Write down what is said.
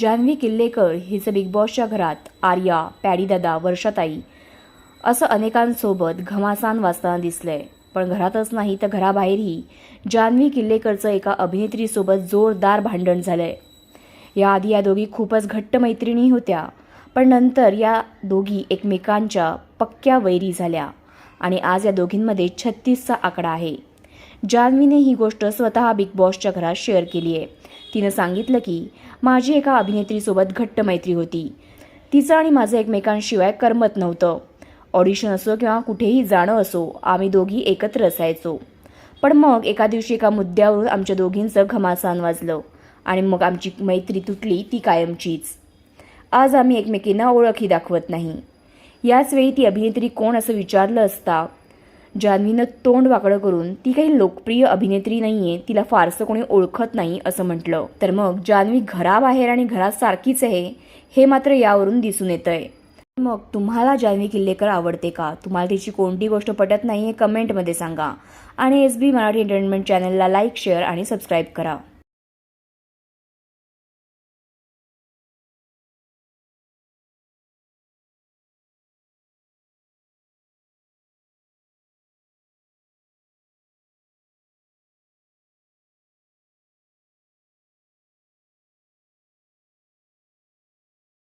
जान्हवी किल्लेकर हिचं बिग बॉसच्या घरात आर्या पॅडीदादा वर्षाताई असं अनेकांसोबत घमासान वाचताना दिसलंय. पण घरातच नाही तर घराबाहेरही जान्हवी किल्लेकरचं एका अभिनेत्रीसोबत जोरदार भांडण झालंय. याआधी या दोघी खूपच घट्ट मैत्रिणी होत्या पण नंतर या दोघी एकमेकांच्या पक्क्या वैरी झाल्या आणि आज या दोघींमध्ये छत्तीसचा आकडा आहे. जान्हवीने ही गोष्ट स्वतः बिग बॉसच्या घरात शेअर केली आहे. तिनं सांगितलं की माझी एका अभिनेत्रीसोबत घट्ट मैत्री होती. तिचं आणि माझं एकमेकांशिवाय करमत नव्हतं. ऑडिशन असो किंवा कुठेही जाणं असो आम्ही दोघी एकत्र असायचो. पण मग एका दिवशी एका मुद्द्यावरून आमच्या दोघींचं घमासान वाजलं आणि मग आमची मैत्री तुटली ती कायमचीच. आज आम्ही एकमेकींना ओळखही दाखवत नाही. याच वेळी ती अभिनेत्री कोण असं विचारलं असता जान्हवीनं तोंड वाकडं करून ती काही लोकप्रिय अभिनेत्री नाहीये तिला फारसं कोणी ओळखत नाही असं म्हटलं. तर मग जान्हवी घराबाहेर आणि घरात सारखीच आहे हे मात्र यावरून दिसून येतंय. मग तुम्हाला जान्हवी किल्लेकर आवडते का? तुम्हाला तिची कोणती गोष्ट पटत नाही हे कमेंटमध्ये सांगा. आणि एस बी मराठी एंटरटेनमेंट चॅनलला लाईक शेअर आणि सबस्क्राईब करा.